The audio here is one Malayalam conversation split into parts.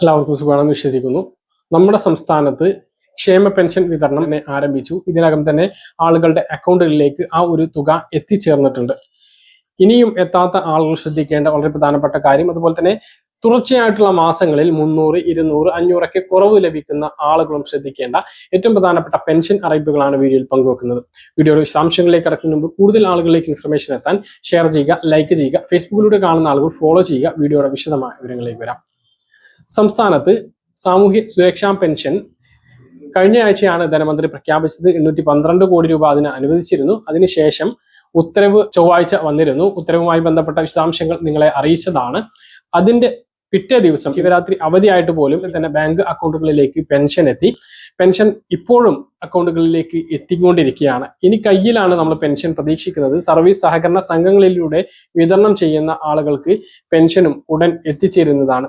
എല്ലാവർക്കും സുഖമാണെന്ന് വിശ്വസിക്കുന്നു. നമ്മുടെ സംസ്ഥാനത്ത് ക്ഷേമ പെൻഷൻ വിതരണം ആരംഭിച്ചു. ഇതിനകം തന്നെ ആളുകളുടെ അക്കൗണ്ടുകളിലേക്ക് ആ ഒരു തുക എത്തിച്ചേർന്നിട്ടുണ്ട്. ഇനിയും എത്താത്ത ആളുകൾ ശ്രദ്ധിക്കേണ്ട വളരെ പ്രധാനപ്പെട്ട കാര്യം അതുപോലെ തന്നെ തുടർച്ചയായിട്ടുള്ള മാസങ്ങളിൽ മുന്നൂറ് ഇരുന്നൂറ് അഞ്ഞൂറൊക്കെ കുറവ് ലഭിക്കുന്ന ആളുകളും ശ്രദ്ധിക്കേണ്ട ഏറ്റവും പ്രധാനപ്പെട്ട പെൻഷൻ അറിയിപ്പുകളാണ് വീഡിയോയിൽ പങ്കുവെക്കുന്നത്. വീഡിയോയുടെ വിശദാംശങ്ങളിലേക്ക് കടക്കുന്ന മുമ്പ് കൂടുതൽ ആളുകളിലേക്ക് ഇൻഫർമേഷൻ എത്താൻ ഷെയർ ചെയ്യുക ലൈക്ക് ചെയ്യുക ഫേസ്ബുക്കിലൂടെ കാണുന്ന ആളുകൾ ഫോളോ ചെയ്യുക. വീഡിയോയുടെ വിശദമായ വിവരങ്ങളിലേക്ക് വരാം. സംസ്ഥാനത്ത് സാമൂഹ്യ സുരക്ഷാ പെൻഷൻ കഴിഞ്ഞ ആഴ്ചയാണ് ധനമന്ത്രി പ്രഖ്യാപിച്ചത്. എണ്ണൂറ്റി പന്ത്രണ്ട് കോടി രൂപ അതിന് അനുവദിച്ചിരുന്നു. അതിനുശേഷം ഉത്തരവ് ചൊവ്വാഴ്ച വന്നിരുന്നു. ഉത്തരവുമായി ബന്ധപ്പെട്ട വിശദാംശങ്ങൾ നിങ്ങളെ അറിയിച്ചതാണ്. അതിന്റെ പിറ്റേ ദിവസം ശിവരാത്രി അവധിയായിട്ട് പോലും തന്നെ ബാങ്ക് അക്കൗണ്ടുകളിലേക്ക് പെൻഷൻ എത്തി. പെൻഷൻ ഇപ്പോഴും അക്കൗണ്ടുകളിലേക്ക് എത്തിക്കൊണ്ടിരിക്കുകയാണ്. ഇനി കയ്യിലാണ് നമ്മൾ പെൻഷൻ പ്രതീക്ഷിക്കുന്നത്. സർവീസ് സഹകരണ സംഘങ്ങളിലൂടെ വിതരണം ചെയ്യുന്ന ആളുകൾക്ക് പെൻഷനും ഉടൻ എത്തിച്ചേരുന്നതാണ്.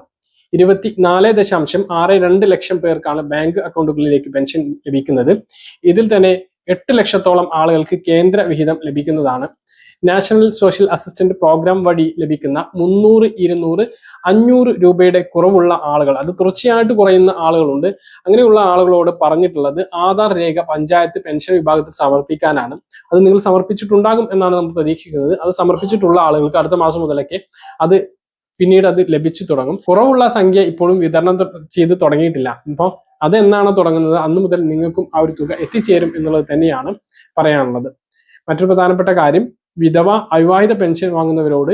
ഇരുപത്തി നാല് ദശാംശം ആറ് രണ്ട് ലക്ഷം പേർക്കാണ് ബാങ്ക് അക്കൗണ്ടുകളിലേക്ക് പെൻഷൻ ലഭിക്കുന്നത്. ഇതിൽ തന്നെ എട്ട് ലക്ഷത്തോളം ആളുകൾക്ക് കേന്ദ്ര വിഹിതം ലഭിക്കുന്നതാണ്. നാഷണൽ സോഷ്യൽ അസിസ്റ്റന്റ് പ്രോഗ്രാം വഴി ലഭിക്കുന്ന മുന്നൂറ് ഇരുന്നൂറ് അഞ്ഞൂറ് രൂപയുടെ കുറവുള്ള ആളുകൾ അത് തുടർച്ചയായിട്ട് കുറയുന്ന ആളുകളുണ്ട്. അങ്ങനെയുള്ള ആളുകളോട് പറഞ്ഞിട്ടുള്ളത് ആധാർ രേഖ പഞ്ചായത്ത് പെൻഷൻ വിഭാഗത്തിൽ സമർപ്പിക്കാനാണ്. അത് നിങ്ങൾ സമർപ്പിച്ചിട്ടുണ്ടാകും എന്നാണ് നമ്മൾ പ്രതീക്ഷിക്കുന്നത്. അത് സമർപ്പിച്ചിട്ടുള്ള ആളുകൾക്ക് അടുത്ത മാസം മുതലൊക്കെ അത് പിന്നീട് അത് ലഭിച്ചു തുടങ്ങും. കുറവുള്ള സംഖ്യ ഇപ്പോഴും വിതരണം ചെയ്ത് തുടങ്ങിയിട്ടില്ല. അപ്പോൾ അതെന്നാണ് തുടങ്ങുന്നത്? അന്ന് മുതൽ നിങ്ങൾക്കും ആ ഒരു തുക എത്തിച്ചേരും എന്നുള്ളത് തന്നെയാണ് പറയാനുള്ളത്. മറ്റൊരു പ്രധാനപ്പെട്ട കാര്യം വിധവ അവിവാഹിത പെൻഷൻ വാങ്ങുന്നവരോട്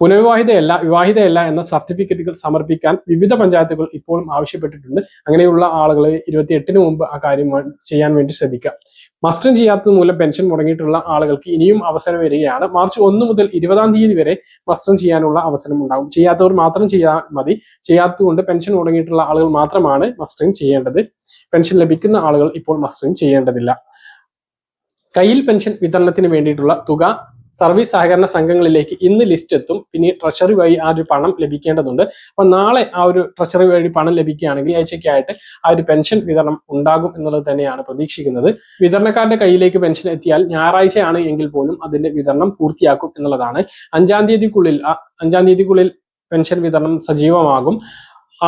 പുനർവിവാഹിതയല്ല വിവാഹിതയല്ല എന്ന സർട്ടിഫിക്കറ്റുകൾ സമർപ്പിക്കാൻ വിവിധ പഞ്ചായത്തുകൾ ഇപ്പോഴും ആവശ്യപ്പെട്ടിട്ടുണ്ട്. അങ്ങനെയുള്ള ആളുകളെ ഇരുപത്തി എട്ടിന് മുമ്പ് ആ കാര്യം ചെയ്യാൻ വേണ്ടി ശ്രദ്ധിക്കുക മസ്റ്റർ ചെയ്യാത്തത് മൂലം പെൻഷൻ മുടങ്ങിയിട്ടുള്ള ആളുകൾക്ക് ഇനിയും അവസരം വരികയാണ്. മാർച്ച് ഒന്ന് മുതൽ ഇരുപതാം തീയതി വരെ മസ്റ്റർ ചെയ്യാനുള്ള അവസരം ഉണ്ടാകും ചെയ്യാത്തവർ മാത്രം ചെയ്യാൻ മതി. ചെയ്യാത്തതുകൊണ്ട് പെൻഷൻ മുടങ്ങിയിട്ടുള്ള ആളുകൾ മാത്രമാണ് മസ്റ്ററിങ് ചെയ്യേണ്ടത്. പെൻഷൻ ലഭിക്കുന്ന ആളുകൾ ഇപ്പോൾ മസ്റ്ററിങ് ചെയ്യേണ്ടതില്ല. കയ്യിൽ പെൻഷൻ വിതരണത്തിന് വേണ്ടിയിട്ടുള്ള തുക സർവീസ് സഹകരണ സംഘങ്ങളിലേക്ക് ഇന്ന് ലിസ്റ്റ് എത്തും. പിന്നെ ട്രഷറി വഴി ആ ഒരു പണം ലഭിക്കേണ്ടതുണ്ട്. അപ്പൊ നാളെ ആ ഒരു ട്രഷറി വഴി പണം ലഭിക്കുകയാണെങ്കിൽ ആഴ്ചയ്ക്കായിട്ട് ആ ഒരു പെൻഷൻ വിതരണം ഉണ്ടാകും എന്നുള്ളത് തന്നെയാണ് പ്രതീക്ഷിക്കുന്നത്. വിതരണക്കാരുടെ കയ്യിലേക്ക് പെൻഷൻ എത്തിയാൽ ഞായറാഴ്ചയാണ് എങ്കിൽ പോലും അതിന്റെ വിതരണം പൂർത്തിയാക്കും എന്നുള്ളതാണ്. അഞ്ചാം തീയതിക്കുള്ളിൽ അഞ്ചാം തീയതിക്കുള്ളിൽ പെൻഷൻ വിതരണം സജീവമാകും.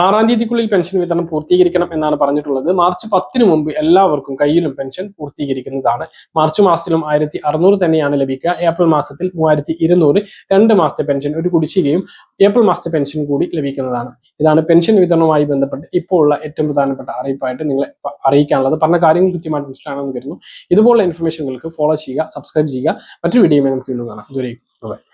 ആറാം തീയതിക്കുള്ളിൽ പെൻഷൻ വിതരണം പൂർത്തീകരിക്കണം എന്നാണ് പറഞ്ഞിട്ടുള്ളത്. മാർച്ച് പത്തിന് മുമ്പ് എല്ലാവർക്കും കയ്യിലും പെൻഷൻ പൂർത്തീകരിക്കുന്നതാണ്. മാർച്ച് മാസത്തിലും ആയിരത്തി അറുന്നൂറ് തന്നെയാണ് ലഭിക്കുക. ഏപ്രിൽ മാസത്തിൽ മൂവായിരത്തി ഇരുന്നൂറ്. രണ്ട് മാസത്തെ പെൻഷൻ ഒരു കുടിശ്ശികയും ഏപ്രിൽ മാസത്തെ പെൻഷൻ കൂടി ലഭിക്കുന്നതാണ്. ഇതാണ് പെൻഷൻ വിതരണവുമായി ബന്ധപ്പെട്ട് ഇപ്പോൾ ഉള്ള ഏറ്റവും പ്രധാനപ്പെട്ട അറിയിപ്പായിട്ട് നിങ്ങളെ അറിയിക്കാനുള്ളത്. പറഞ്ഞ കാര്യങ്ങൾ കൃത്യമായിട്ട് മനസ്സിലാണെന്ന് കരുതുന്നു. ഇതുപോലുള്ള ഇൻഫർമേഷനുകൾക്ക് ഫോളോ ചെയ്യുക സബ്സ്ക്രൈബ് ചെയ്യുക. മറ്റൊരു വീഡിയോയുമായി നമുക്ക് വീണ്ടും കാണാം. ദൂരേക്കും